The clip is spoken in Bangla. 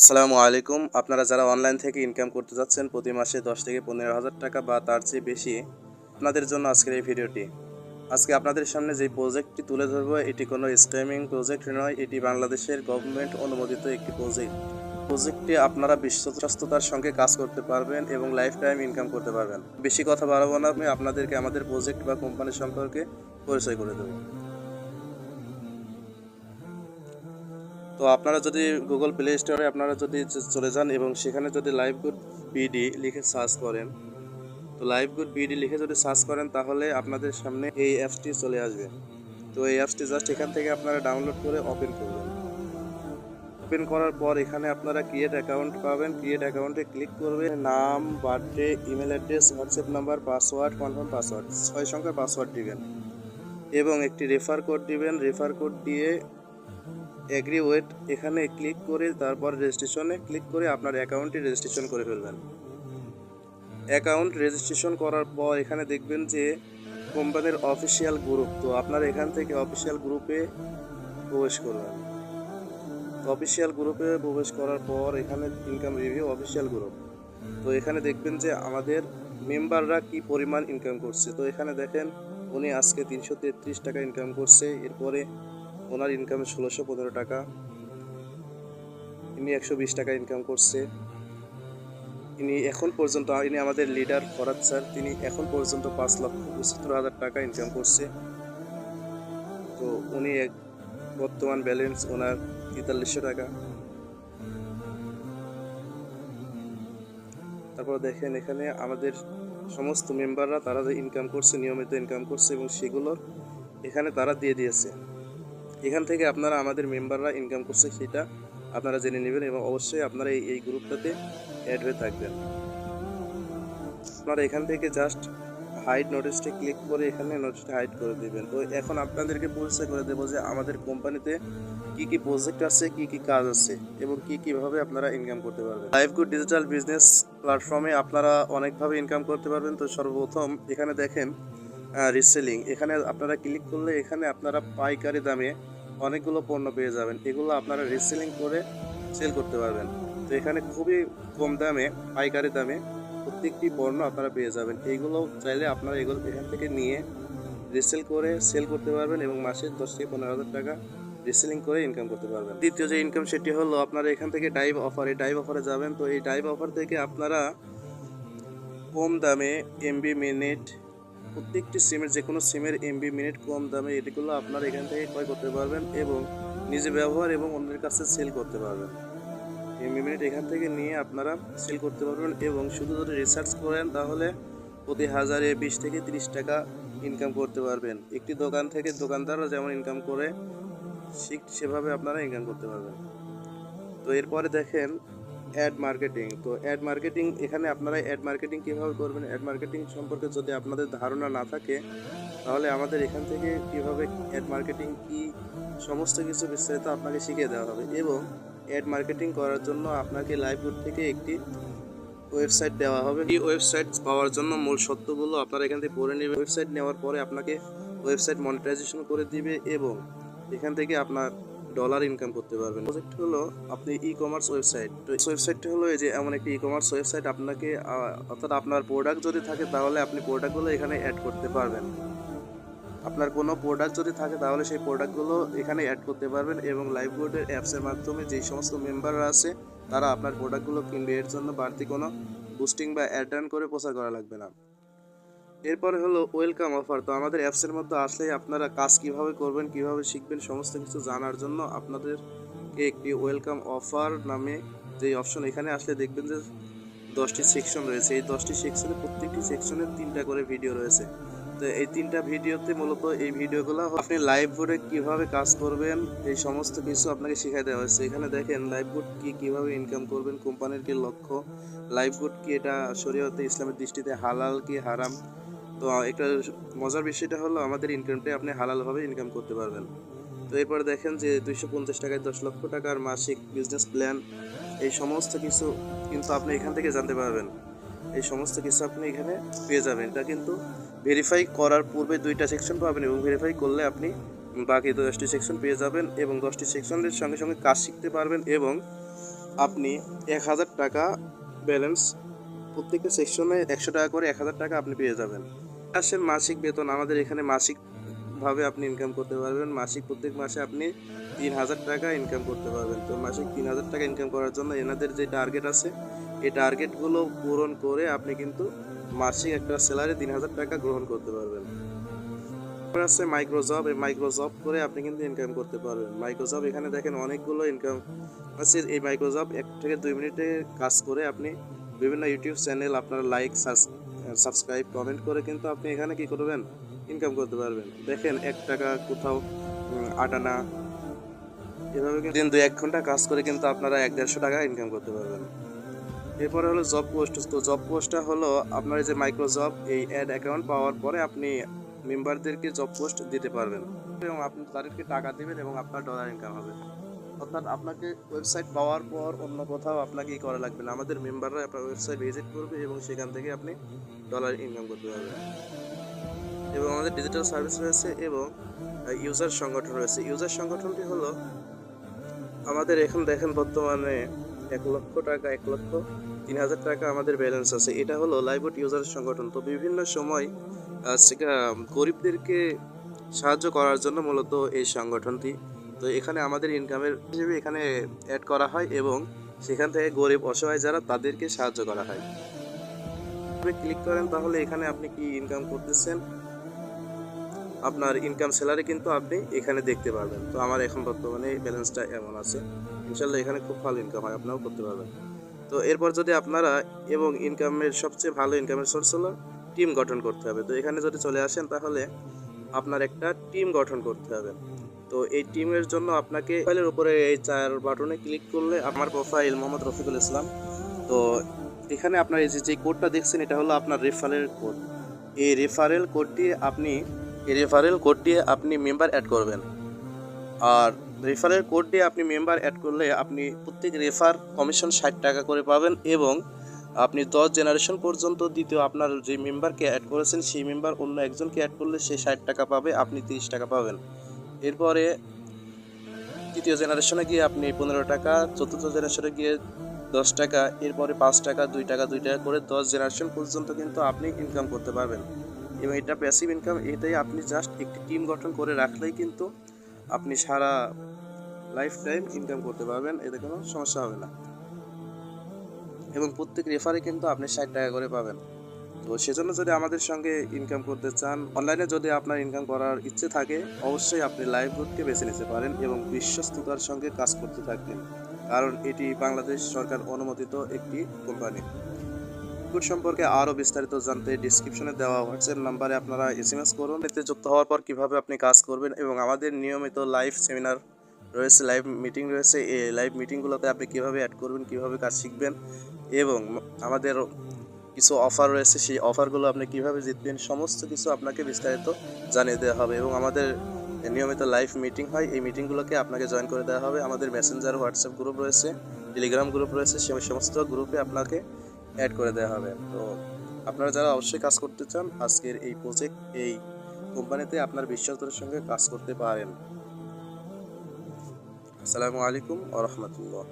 আসসালামু আলাইকুম। আপনারা যারা অনলাইন থেকে ইনকাম করতে যাচ্ছেন, প্রতি মাসে দশ থেকে পনেরো হাজার টাকা বা তার চেয়ে বেশি আপনাদের জন্য আজকের এই ভিডিওটি। আজকে আপনাদের সামনে যে প্রজেক্টটি তুলে ধরবো, এটি কোনো স্ক্যামিং প্রজেক্ট নয়, এটি বাংলাদেশের গভর্নমেন্ট অনুমোদিত একটি প্রজেক্ট প্রজেক্টটি আপনারা বিশ্বস্ততার সঙ্গে কাজ করতে পারবেন এবং লাইফ টাইম ইনকাম করতে পারবেন। বেশি কথা বাড়াবো না, আমি আপনাদেরকে আমাদের প্রজেক্ট বা কোম্পানি সম্পর্কে পরিচয় করে দেবো। তো আপনারা যদি গুগল প্লে স্টোরে আপনারা যদি চলে যান এবং সেখানে যদি লাইভ গুড বিডি লিখে সার্চ করেন, তো লাইভ গুড বিডি লিখে যদি সার্চ করেন তাহলে আপনাদের সামনে এই অ্যাপসটি চলে আসবে। তো এই অ্যাপসটি জাস্ট এখান থেকে আপনারা ডাউনলোড করে ওপেন করবেন। ওপেন করার পর এখানে আপনারা ক্রিয়েট অ্যাকাউন্ট পাবেন। ক্রিয়েট অ্যাকাউন্টে ক্লিক করবেন, নাম birthday email address WhatsApp number password confirm password ছয় সংখ্যার পাসওয়ার্ড দিবেন। এবং একটি রেফার কোড দিবেন। রেফার কোড দিয়ে এগ্রি ওয়েট এখানে ক্লিক করে তারপর রেজিস্ট্রেশনে ক্লিক করে আপনার অ্যাকাউন্টটি রেজিস্ট্রেশন করে ফেলবেন। অ্যাকাউন্ট রেজিস্ট্রেশন করার পর এখানে দেখবেন যে কোম্পানির অফিসিয়াল গ্রুপ তো আপনারা এখান থেকে অফিসিয়াল গ্রুপে প্রবেশ করবেন। অফিসিয়াল গ্রুপে প্রবেশ করার পর এখানে ইনকাম রিভিউ অফিসিয়াল গ্রুপ তো এখানে দেখবেন যে আমাদের মেম্বাররা কি পরিমাণ ইনকাম করছে। তো এখানে দেখেন, উনি আজকে তিনশো তেত্রিশ টাকা ইনকাম করছে, এরপরে ওনার ইনকাম ষোলোশো পনেরো টাকা। ইনি একশো বিশ টাকা ইনকাম করছে। ইনি এখন পর্যন্ত, ইনি আমাদের লিডার ফরাদ স্যার তিনি এখন পর্যন্ত পাঁচ লক্ষ পঁচাত্তর হাজার টাকা ইনকাম করছে। তো উনি এক বর্তমান ব্যালেন্স ওনার তেতাল্লিশশো টাকা। তারপর দেখেন এখানে আমাদের সমস্ত মেম্বাররা তারা যে ইনকাম করছে, নিয়মিত ইনকাম করছে এবং সেগুলোর এখানে তারা দিয়ে দিয়েছে। এখান থেকে আপনারা আমাদের মেম্বাররা ইনকাম করছে সেটা আপনারা জেনে নেবেন এবং অবশ্যই আপনারা এই এই গ্রুপটাতে অ্যাড হয়ে থাকবেন। আপনারা এখান থেকে জাস্ট হাইড নোটিশটি ক্লিক করে এখানে নোটিশটা হাইড করে দিবেন। তো এখন আপনাদেরকে পরিচয় করে দেবো যে আমাদের কোম্পানিতে কি কি প্রজেক্ট আছে, কি কি কাজ আছে এবং কি কীভাবে আপনারা ইনকাম করতে পারবেন। লাইভ গুড ডিজিটাল বিজনেস প্ল্যাটফর্মে আপনারা অনেকভাবে ইনকাম করতে পারবেন। তো সর্বপ্রথম এখানে দেখেন রিসেলিং এখানে আপনারা ক্লিক করলে এখানে আপনারা পাইকারি দামে অনেকগুলো পণ্য পেয়ে যাবেন। এগুলো আপনারা রিসেলিং করে সেল করতে পারবেন। তো এখানে খুবই কম দামে, পাইকারি দামে প্রত্যেকটি পণ্য আপনারা পেয়ে যাবেন। এইগুলো চাইলে আপনারা এগুলো এখান থেকে নিয়ে রিসেল করে সেল করতে পারবেন এবং মাসে দশ থেকে পনেরো হাজার টাকা রিসেলিং করে ইনকাম করতে পারবেন। দ্বিতীয় যে ইনকাম সেটি হলো আপনারা এখান থেকে ডাইভ অফার এই ডাইভ অফারে যাবেন। তো এই ডাইভ অফার থেকে আপনারা কম দামে এমবি মিনিট প্রত্যেকটি সিমের যে কোনো সিমের এমবি মিনিট কম দামে এটিগুলো আপনারা এখান থেকে ক্রয় করতে পারবেন এবং নিজে ব্যবহার এবং অন্যের কাছে সেল করতে পারবেন। এমবি মিনিট এখান থেকে নিয়ে আপনারা সেল করতে পারবেন এবং শুধু যদি রিসার্চ করেন তাহলে প্রতি হাজারে বিশ থেকে তিরিশ টাকা ইনকাম করতে পারবেন। একটি দোকান থেকে দোকানদাররা যেমন ইনকাম করে, ঠিক সেভাবে আপনারা ইনকাম করতে পারবেন। তো এরপরে দেখেন অ্যাড মার্কেটিং তো অ্যাড মার্কেটিং এখানে আপনারা অ্যাড মার্কেটিং কীভাবে করবেন? অ্যাড মার্কেটিং সম্পর্কে যদি আপনাদের ধারণা না থাকে, তাহলে আমাদের এখান থেকে কীভাবে অ্যাড মার্কেটিং কী সমস্ত কিছু বিস্তারিত আপনাকে শিখিয়ে দেওয়া হবে। এবং অ্যাড মার্কেটিং করার জন্য আপনাকে লাইভগুড থেকে একটি ওয়েবসাইট দেওয়া হবে। এই ওয়েবসাইট পাওয়ার জন্য মূল সত্যগুলো আপনারা এখান থেকে পড়ে নেবেন। ওয়েবসাইট নেওয়ার পরে আপনাকে ওয়েবসাইট মনিটাইজেশন করে দিবে এবং এখান থেকে আপনার ডলার ইনকাম করতে পারবেন। প্রজেক্ট হলো আপনি ই কমার্স ওয়েবসাইট তো ওয়েবসাইটটি হলো এই যে এমন একটি ই কমার্স ওয়েবসাইট আপনাকে অর্থাৎ আপনার প্রোডাক্ট যদি থাকে তাহলে আপনি প্রোডাক্টগুলো এখানে অ্যাড করতে পারবেন। আপনার কোনো প্রোডাক্ট যদি থাকে তাহলে সেই প্রোডাক্টগুলো এখানে অ্যাড করতে পারবেন এবং লাইভবোর্ডের অ্যাপসের মাধ্যমে যেই সমস্ত মেম্বাররা আছে, তারা আপনার প্রোডাক্টগুলো কিনবে। এর জন্য বাড়তি কোনো বুস্টিং বা অ্যাড করে প্রচার করা লাগবে না। এরপরে হলো ওয়েলকাম অফার। তো আমাদের অ্যাপসের মধ্যে আসলেই আপনারা কাজ কীভাবে করবেন, কীভাবে শিখবেন, সমস্ত কিছু জানার জন্য আপনাদেরকে একটি ওয়েলকাম অফার নামে যে অপশন এখানে আসলে দেখবেন যে দশটি সেকশন রয়েছে। এই দশটি সেকশনে প্রত্যেকটি সেকশনে তিনটা করে ভিডিও রয়েছে। তো এই তিনটা ভিডিওতে মূলত এই ভিডিওগুলো আপনি লাইভ বোর্ডে কীভাবে কাজ করবেন, এই সমস্ত কিছু আপনাকে শেখাই দেওয়া হয়েছে। এখানে দেখেন লাইভ বোর্ড কি কীভাবে ইনকাম করবেন, কোম্পানির কি লক্ষ্য লাইভ বোর্ড কি এটা শরীয়তে ইসলামের দৃষ্টিতে হালাল কি হারাম তো একটা মজার বিষয়টা হলো আমাদের ইনকামটাই আপনি হালালভাবে ইনকাম করতে পারবেন। তো এরপরে দেখেন যে দুইশো পঞ্চাশ টাকায় দশ লক্ষ টাকার মাসিক বিজনেস প্ল্যান এই সমস্ত কিছু কিন্তু আপনি এখান থেকে জানতে পারবেন। এই সমস্ত কিছু আপনি এখানে পেয়ে যাবেন। এটা কিন্তু ভেরিফাই করার পূর্বে দুইটা সেকশন পাবেন এবং ভেরিফাই করলে আপনি বাকি দশটি সেকশন পেয়ে যাবেন এবং দশটি সেকশনের সঙ্গে সঙ্গে কাজ শিখতে পারবেন এবং আপনি এক হাজার টাকা ব্যালেন্স প্রত্যেকটা সেকশনে একশো টাকা করে এক হাজার টাকা আপনি পেয়ে যাবেন। আসেন মাসিক বেতন। আমাদের এখানে মাসিক ভাবে আপনি ইনকাম করতে পারবেন। মাসিক প্রত্যেক মাসে আপনি তিন হাজার টাকা ইনকাম করতে পারবেন। তো মাসিক তিন হাজার টাকা ইনকাম করার জন্য এনাদের যে টার্গেট আছে, এই টার্গেটগুলো পূরণ করে আপনি কিন্তু মাসিক একটা স্যালারি তিন হাজার টাকা গ্রহণ করতে পারবেন। তারপর আছে মাইক্রোজব এই মাইক্রোজব করে আপনি কিন্তু ইনকাম করতে পারবেন। মাইক্রোজব এখানে দেখেন অনেকগুলো ইনকাম আছে। এই মাইক্রোজব এক থেকে দুই মিনিটে কাজ করে আপনি বিভিন্ন ইউটিউব চ্যানেল আপনার লাইক সাবস্ক্রাইব কমেন্ট করে কিন্তু আপনি এখানে কি করবেন? ইনকাম করতে পারবেন। দেখেন, এক টাকা কোথাও আট আনা এভাবে দিন দুই এক ঘণ্টা কাজ করে কিন্তু আপনারা এক দেড়শো টাকা ইনকাম করতে পারবেন। এরপরে হলো জব পোস্ট তো জব পোস্টটা হলো আপনার যে মাইক্রো জব এই অ্যাড অ্যাকাউন্ট পাওয়ার পরে আপনি মেম্বারদেরকে জব পোস্ট দিতে পারবেন। এবং আপনি তাদেরকে টাকা দেবেন এবং আপনার ডলার ইনকাম হবে। অর্থাৎ আপনাকে ওয়েবসাইট পাওয়ার পর অন্য কোথাও আপনাকে ই করা লাগবে না। আমাদের মেম্বাররা আপনার ওয়েবসাইট ভিজিট করবে এবং সেখান থেকে আপনি ডলার ইনকাম করতে পারবেন। এবং আমাদের ডিজিটাল সার্ভিস রয়েছে এবং ইউজার সংগঠন রয়েছে। ইউজার সংগঠনটি হলো আমাদের এখন দেখেন বর্তমানে এক লক্ষ টাকা, এক লক্ষ তিন হাজার টাকা আমাদের ব্যালেন্স আছে। এটা হলো লাইভউড ইউজার সংগঠন। তো বিভিন্ন সময় গরিবদেরকে সাহায্য করার জন্য মূলত এই সংগঠনটি তো এখানে আমাদের ইনকামের হিসেবে এখানে অ্যাড করা হয় এবং সেখান থেকে গরিব অসহায় যারা, তাদেরকে সাহায্য করা হয়। আপনি ক্লিক করেন, তাহলে এখানে আপনি কি ইনকাম করতেছেন? আপনার ইনকাম স্যালারি কিন্তু আপনি এখানে দেখতে পারবেন। তো আমার এখন বর্তমানে ব্যালেন্সটা এমন আছে। ইনশাল্লাহ এখানে খুব ভালো ইনকাম হয় আপনারাও করতে পারবেন। তো এরপর যদি আপনারা এবং ইনকামের সবচেয়ে ভালো ইনকামের সোর্স হলো টিম গঠন করতে হবে। তো এখানে যদি চলে আসেন, তাহলে আপনার একটা টিম গঠন করতে হবে। তো এই টিমের জন্য আপনাকে প্রোফাইলের উপরে এই চার বাটনে ক্লিক করলে আমার প্রোফাইল মোহাম্মদ রফিকুল ইসলাম। তো এখানে আপনার এই যে কোডটা দেখছেন, এটা হলো আপনার রেফারেল কোড এই রেফারেল কোড দিয়ে আপনি, এই রেফারেল কোড দিয়ে আপনি মেম্বার অ্যাড করবেন। আর রেফারেল কোড দিয়ে আপনি মেম্বার অ্যাড করলে আপনি প্রত্যেক রেফার কমিশন ষাট টাকা করে পাবেন এবং আপনি দশ জেনারেশন পর্যন্ত দ্বিতীয় আপনার যে মেম্বারকে অ্যাড করেছেন, সেই মেম্বার অন্য একজনকে অ্যাড করলে সে ষাট টাকা পাবে, আপনি তিরিশ টাকা পাবেন। এরপরে তৃতীয় জেনারেশনে গিয়ে আপনি পনেরো টাকা, চতুর্থ জেনারেশনে গিয়ে দশ টাকা, এরপরে পাঁচ টাকা, দুই টাকা দুই টাকা করে দশ জেনারেশন পর্যন্ত কিন্তু আপনি ইনকাম করতে পারবেন। এবং এটা প্যাসিভ ইনকাম এটাই আপনি জাস্ট একটি টিম গঠন করে রাখলেই কিন্তু আপনি সারা লাইফ টাইম ইনকাম করতে পারবেন, এতে কোনো সমস্যা হবে না। এবং প্রত্যেক রেফারে কিন্তু আপনি ষাট টাকা করে পাবেন। তো সেজন্য যদি আমাদের সঙ্গে ইনকাম করতে চান অনলাইনে যদি আপনার ইনকাম করার ইচ্ছে থাকে, অবশ্যই আপনি লাইভ গ্রুপকে বেছে নিতে পারেন এবং বিশ্বস্ততার সঙ্গে কাজ করতে থাকবেন। কারণ এটি বাংলাদেশ সরকার অনুমোদিত একটি কোম্পানি গুড সম্পর্কে আরও বিস্তারিত জানতে ডিসক্রিপশনে দেওয়া হোয়াটসঅ্যাপ নাম্বারে আপনারা এস এম এস করুন। এতে যুক্ত হওয়ার পর কীভাবে আপনি কাজ করবেন এবং আমাদের নিয়মিত লাইভ সেমিনার রয়েছে লাইভ মিটিং রয়েছে। এই লাইভ মিটিংগুলোতে আপনি কীভাবে অ্যাড করবেন, কীভাবে কাজ শিখবেন এবং আমাদের কিছু অফার রয়েছে, সেই অফারগুলো আপনি কীভাবে জিতবেন, সমস্ত কিছু আপনাকে বিস্তারিত জানিয়ে দেওয়া হবে এবং আমাদের নিয়মিত লাইভ মিটিং হয়, এই মিটিংগুলোকে আপনাকে জয়েন করে দেওয়া হবে। আমাদের মেসেঞ্জার হোয়াটসঅ্যাপ গ্রুপ রয়েছে টেলিগ্রাম গ্রুপ রয়েছে সেই সমস্ত গ্রুপে আপনাকে অ্যাড করে দেওয়া হবে। তো আপনারা যারা অবশ্যই কাজ করতে চান, আজকের এই প্রজেক্ট এই কোম্পানিতে আপনার বিশ্বাসের সঙ্গে কাজ করতে পারেন। আসসালামু আলাইকুম আ রহমতুল্লাহ।